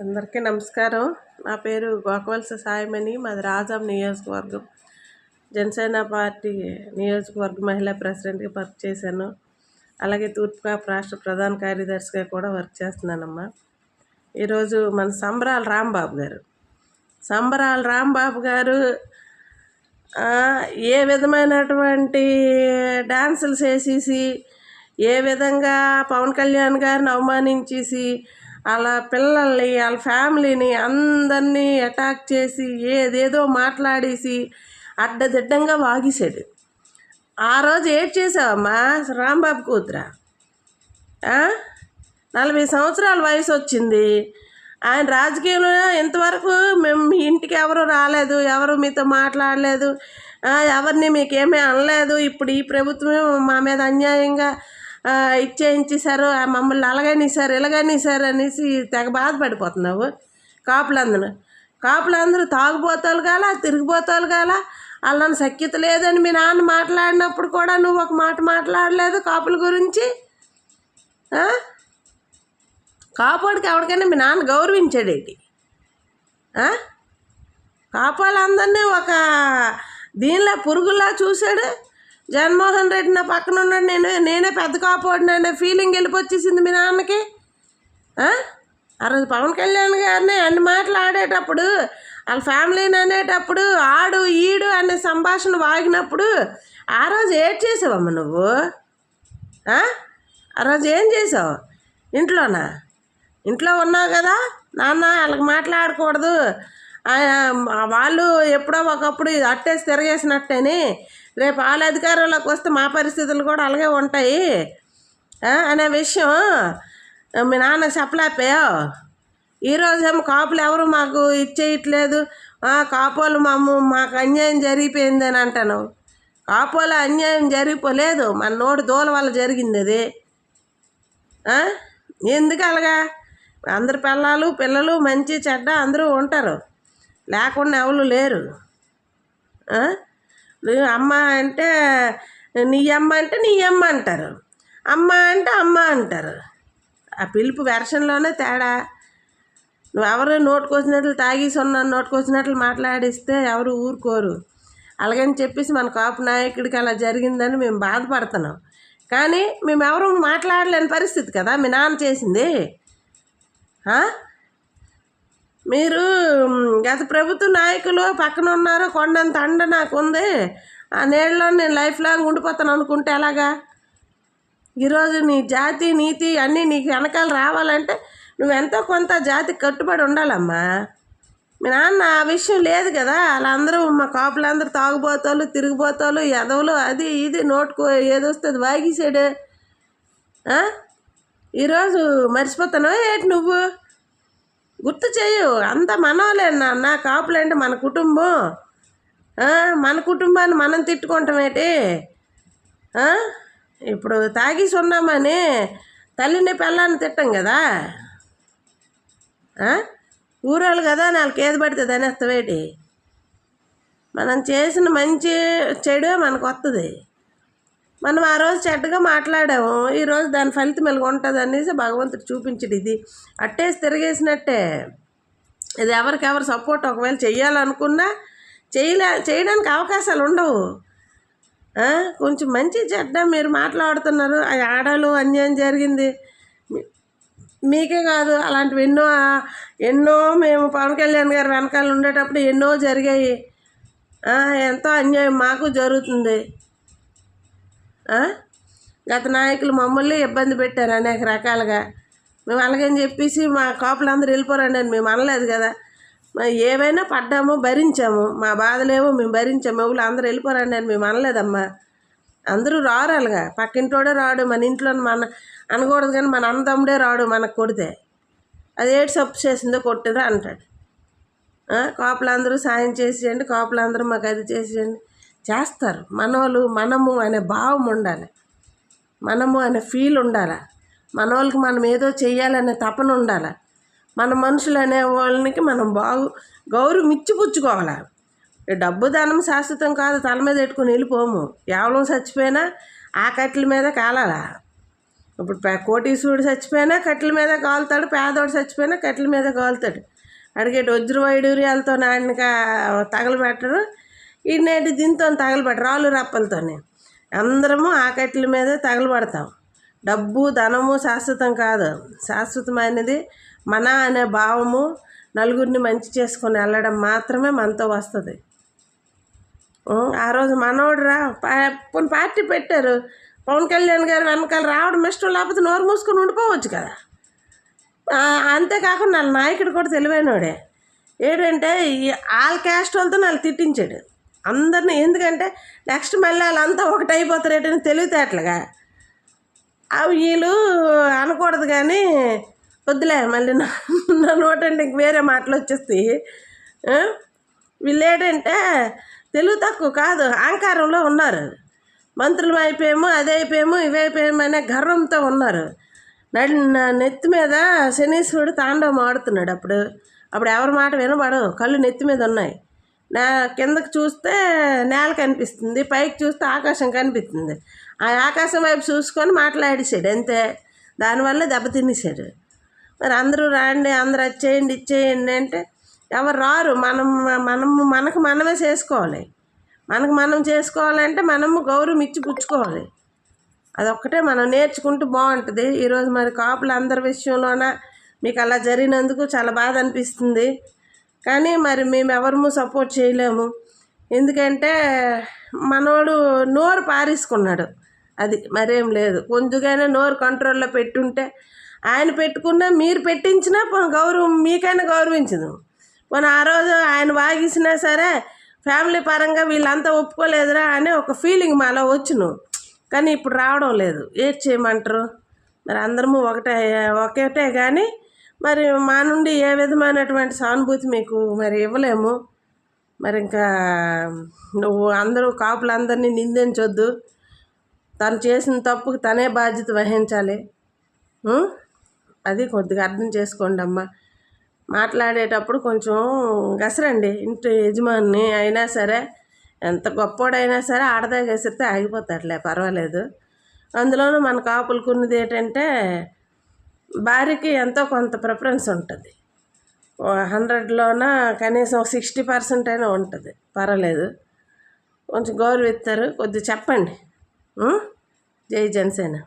అందరికీ నమస్కారం. నా పేరు గోకవలస సాయమని మాది రాజాం నియోజకవర్గం. జనసేన పార్టీ నియోజకవర్గ మహిళా ప్రెసిడెంట్గా వర్క్ చేశాను. అలాగే తూర్పుకాపు రాష్ట్ర ప్రధాన కార్యదర్శిగా కూడా వర్క్ చేస్తున్నానమ్మా. ఈరోజు మన సంబరాల రాంబాబు గారు. సంబరాల రాంబాబు గారు ఏ విధమైనటువంటి డాన్సులు చేసేసి ఏ విధంగా పవన్ కళ్యాణ్ గారిని అవమానించేసి వాళ్ళ పిల్లల్ని వాళ్ళ ఫ్యామిలీని అందరినీ అటాక్ చేసి ఏదేదో మాట్లాడేసి అడ్డదిడ్డంగా వాగేశాడు. ఆ రోజు ఏడ్ చేసావమ్మా? రాంబాబు కూతురా? నలభై సంవత్సరాల వయసు వచ్చింది. ఆయన రాజకీయంలో ఇంతవరకు మేము మీ ఇంటికి ఎవరు రాలేదు ఎవరు మీతో మాట్లాడలేదు ఎవరిని మీకేమీ అనలేదు. ఇప్పుడు ఈ ప్రభుత్వం మా మీద అన్యాయంగా ఇచ్చేయించేశారు ఆ, మమ్మల్ని అలాగనేసారు ఇలాగనేసారు అనేసి తెగ బాధపడిపోతున్నావు. కాపులందరూ. కాపులందరూ తాగుబోతాలు కాల తిరిగిపోతాలు కాల వాళ్ళని సఖ్యత లేదని మీ నాన్న మాట్లాడినప్పుడు కూడా నువ్వు ఒక మాట మాట్లాడలేదు కాపుల గురించి. ఆ? ఎవరికైనా మీ నాన్న గౌరవించాడేటి ఆ? కాపాలందరినీ ఒక దీనిలో పురుగుల్లా చూశాడు? జగన్మోహన్ రెడ్డి నా పక్కన ఉన్నాడు నేను నేనే పెద్ద కాపాడిన అనే ఫీలింగ్ వెళ్ళిపోచ్చేసింది మీ నాన్నకి. ఆ? రోజు పవన్ కళ్యాణ్ గారిని అన్ని మాటలు ఆడేటప్పుడు వాళ్ళ ఫ్యామిలీని అనేటప్పుడు ఆడు ఈడు అనే సంభాషణ వాగినప్పుడు ఆ రోజు ఏడ్ చేసావమ్మ నువ్వు? ఆ? రోజు ఏం చేసావు? ఇంట్లోనా? ఇంట్లో ఉన్నావు కదా? నాన్న వాళ్ళకి మాట్లాడకూడదు. వాళ్ళు ఎప్పుడో ఒకప్పుడు ఇది అట్టేసి తిరగేసినట్టేని. రేపు వాళ్ళ అధికారంలోకి వస్తే మా పరిస్థితులు కూడా అలాగే ఉంటాయి. అనే విషయం మీ నాన్న చెప్పలేకపోయావు. ఈరోజేమో కాపులు ఎవరు మాకు ఇచ్చేయట్లేదు. కాపులు కాపోలు మాము మాకు అన్యాయం జరిగిపోయింది అని అంటాను. కాపోల అన్యాయం జరిగిపోలేదు. మన నోటి దూల వల్ల జరిగింది అది. ఎందుకు అలాగా? అందరి పిల్లలు పిల్లలు మంచి చెడ్డ అందరూ ఉంటారు. లేకుండా ఎవరు లేరు. నువ్వు అమ్మ అంటే నీ అమ్మ అంటే నీ అమ్మ అంటారు. అమ్మ అంటే అమ్మ అంటారు. ఆ పిలుపు వెర్షన్లోనే తేడా. నువ్వెవరు నోటుకొచ్చినట్లు తాగేసి ఉన్నాను నోటుకొచ్చినట్లు మాట్లాడిస్తే ఎవరు ఊరుకోరు. అలాగని చెప్పేసి మన కాపు నాయకుడికి అలా జరిగిందని మేము బాధపడుతున్నాం. కానీ మేము ఎవరు మాట్లాడలేని పరిస్థితి కదా మీ నాన్న చేసింది. మీరు గత ప్రభుత్వ నాయకులు పక్కన ఉన్నారు కొండంత అండ నాకు ఉంది ఆ నీళ్ళలో నేను లైఫ్ లాంగ్ ఉండిపోతాను అనుకుంటే ఎలాగా? ఈరోజు నీ జాతి నీతి అన్నీ నీకు వెనకాల రావాలంటే నువ్వెంతో కొంత జాతికి కట్టుబడి ఉండాలమ్మా. మీ నాన్న ఆ విషయం లేదు కదా? వాళ్ళందరూ మా కాపులందరూ తాగుబోతాలు తిరిగిపోతాలు ఎదవలు అది ఇది నోటుకు ఏదొస్తుంది వాగేసాడు ఈరోజు మర్చిపోతాను ఏంటి నువ్వు? గుర్తు చేయు అంత మనోలే నాన్న కాపులంటే మన కుటుంబం. మన కుటుంబాన్ని మనం తిట్టుకుంటామేటి ఇప్పుడు తాగేసి ఉన్నామని తల్లిని పిల్లాన్ని తిట్టం కదా? ఊరోళ్ళు కదా నాలుగు ఏది పడితే దానేస్తావేటి మనం చేసిన మంచి చెడు మనకు వస్తుంది మనం ఆ రోజు చెడ్డగా మాట్లాడాము ఈరోజు దాని ఫలితం ఇలాగ ఉంటుంది అనేసి భగవంతుడు చూపించడు ఇది. అట్టేసి తిరిగేసినట్టే. ఇది ఎవరికెవరు సపోర్ట్ ఒకవేళ చెయ్యాలనుకున్నా చేయలే చేయడానికి అవకాశాలు ఉండవు. కొంచెం మంచి చెడ్డ మీరు మాట్లాడుతున్నారు అది ఆడలు అన్యాయం జరిగింది. మీకే కాదు అలాంటివి ఎన్నో ఎన్నో మేము పవన్ కళ్యాణ్ గారు వెనకాల ఉండేటప్పుడు ఎన్నో జరిగాయి. ఎంతో అన్యాయం మాకు జరుగుతుంది. గత నాయకులు మమ్మల్ని ఇబ్బంది పెట్టారు అనేక రకాలుగా. మేము అలాగని చెప్పేసి మా కాపులందరూ వెళ్ళిపోరండి అని మేము అనలేదు కదా. మరి ఏవైనా పడ్డాము భరించాము. మా బాధలేమో మేము భరించాము. ఎవరు అందరూ వెళ్ళిపోరండి అని మేము అనలేదమ్మా. అందరూ రారు అలాగా పక్కింటోడే రాడు మన ఇంట్లో మన అనకూడదు కానీ మన అన్నదమ్ముడే రాడు మనకు కొడితే. అది ఏడు సప్పు చేసిందో కొట్టిందో అంటాడు. ఆ, కాపులందరూ సాయం చేసేయండి. కాపులందరూ మాకు అది చేసేయండి. చేస్తారు. మనోళ్ళు మనము అనే భావం ఉండాలి. మనము అనే ఫీల్ ఉండాలి. మనోళ్ళకి మనం ఏదో చేయాలనే తపన ఉండాలి. మన మనుషులు అనే వాళ్ళకి మనం బాగు గౌరవం ఇచ్చిపుచ్చుకోవాలి? డబ్బు ధనం శాశ్వతం కాదు తల మీద పెట్టుకుని వెళ్ళిపోము. ఎవరం చచ్చిపోయినా ఆ కట్టెల మీద కాలాలా? ఇప్పుడు కోటీశ్వరుడు చచ్చిపోయినా కట్టెల మీద కాలుతాడు పేదోడు చచ్చిపోయినా కట్టెల మీద కాలుతాడు. అడిగేటి వజ్రవైడూర్యాలతో నాయనక తగలబెట్టడు ఈనాటి దీంతో తగలబడి రాళ్ళు రప్పలతోనే. అందరము ఆ మీద తగలబడతాం. డబ్బు ధనము శాశ్వతం కాదు. శాశ్వతమైనది మన అనే భావము నలుగురిని మంచి చేసుకొని వెళ్ళడం మాత్రమే మనతో వస్తుంది. ఆ రోజు మనోడు రా పా- పార్టీ పెట్టారు. పవన్ కళ్యాణ్ గారు వెనకాల రావడం ఇష్టం లేకపోతే నోరు మూసుకొని ఉండిపోవచ్చు కదా. అంతేకాకుండా వాళ్ళ నాయకుడు కూడా తెలివైనోడే. ఏంటంటే ఈ క్యాస్ట్ వాళ్ళతో వాళ్ళు తిట్టించాడు. అందరిని ఎందుకంటే నెక్స్ట్ మళ్ళీ వాళ్ళంతా ఒకటి అయిపోతారు తెలివితేటలుగా. అవి వీళ్ళు అనకూడదు కానీ వద్దులే మళ్ళీ నా నోటంటే ఇంక వేరే మాటలు వచ్చేస్తాయి వీళ్ళేటంటే వీళ్ళు ఏంటంటే తెలుగు తక్కువ కాదు అహంకారంలో ఉన్నారు. మంత్రులు అయిపోయాము అదే అయిపోయాము ఇవే అయిపోయాము అనే గర్వంతో ఉన్నారు. నా నెత్తి మీద శనీశ్వరుడు తాండవం ఆడుతున్నాడు అప్పుడు. అప్పుడు ఎవరి మాట వినబడు కళ్ళు నెత్తి మీద ఉన్నాయి. నా కిందకి చూస్తే నేల కనిపిస్తుంది పైకి చూస్తే ఆకాశం కనిపిస్తుంది. ఆ ఆకాశం వైపు చూసుకొని మాట్లాడేసాడు అంతే. దానివల్ల దెబ్బతినేసాడు మరి అందరూ రాండి అందరూ వచ్చేయండి ఇచ్చేయండి అంటే ఎవరు రారు. మనం మనం మనకు మనమే చేసుకోవాలి. మనకు మనం చేసుకోవాలంటే మనము గౌరవం ఇచ్చి పుచ్చుకోవాలి. అదొక్కటే మనం నేర్చుకుంటూ బాగుంటుంది. ఈరోజు మరి కాపులు అందరి విషయంలోన మీకు అలా జరిగినందుకు చాలా బాధ అనిపిస్తుంది. కానీ మరి మేము ఎవరము సపోర్ట్ చేయలేము. ఎందుకంటే మనోడు నోరు పారేసుకున్నాడు. అది మరేం లేదు. కొంచెంగానే నోరు కంట్రోల్లో పెట్టుంటే ఆయన పెట్టుకున్నా మీరు పెట్టించినా పోనీ గౌరవం మీకైనా గౌరవించదు. పోనీ ఆ రోజు ఆయన వాగిసినా సరే ఫ్యామిలీ పరంగా వీళ్ళంతా ఒప్పుకోలేదురా అనే ఒక ఫీలింగ్ మాలో వచ్చును. కానీ ఇప్పుడు రావడం లేదు. ఏం చేయమంటారు? మరి అందరము ఒకటే ఒకటే కానీ మరి మా నుండి ఏ విధమైనటువంటి సానుభూతి మీకు మరి ఇవ్వలేము. మరి ఇంకా నువ్వు అందరూ కాపులందరినీ నిందించొద్దు. తను చేసిన తప్పుకు తనే బాధ్యత వహించాలి. అది కొద్దిగా అర్థం చేసుకోండి అమ్మ. మాట్లాడేటప్పుడు కొంచెం గసరండి ఇంటి యజమాని అయినా సరే. ఎంత గొప్పోడైనా సరే ఆడదా గసిరితే ఆగిపోతాడులే పర్వాలేదు. అందులోనూ మన కాపులకున్నది ఏంటంటే భార్యకి ఎంతో కొంత ప్రిఫరెన్స్ ఉంటుంది. హండ్రెడ్లోన కనీసం సిక్స్టీ పర్సెంట్ అయినా ఉంటుంది. పర్వాలేదు. కొంచెం గౌరవిస్తారు కొద్దిగా చెప్పండి. జై జనసేన.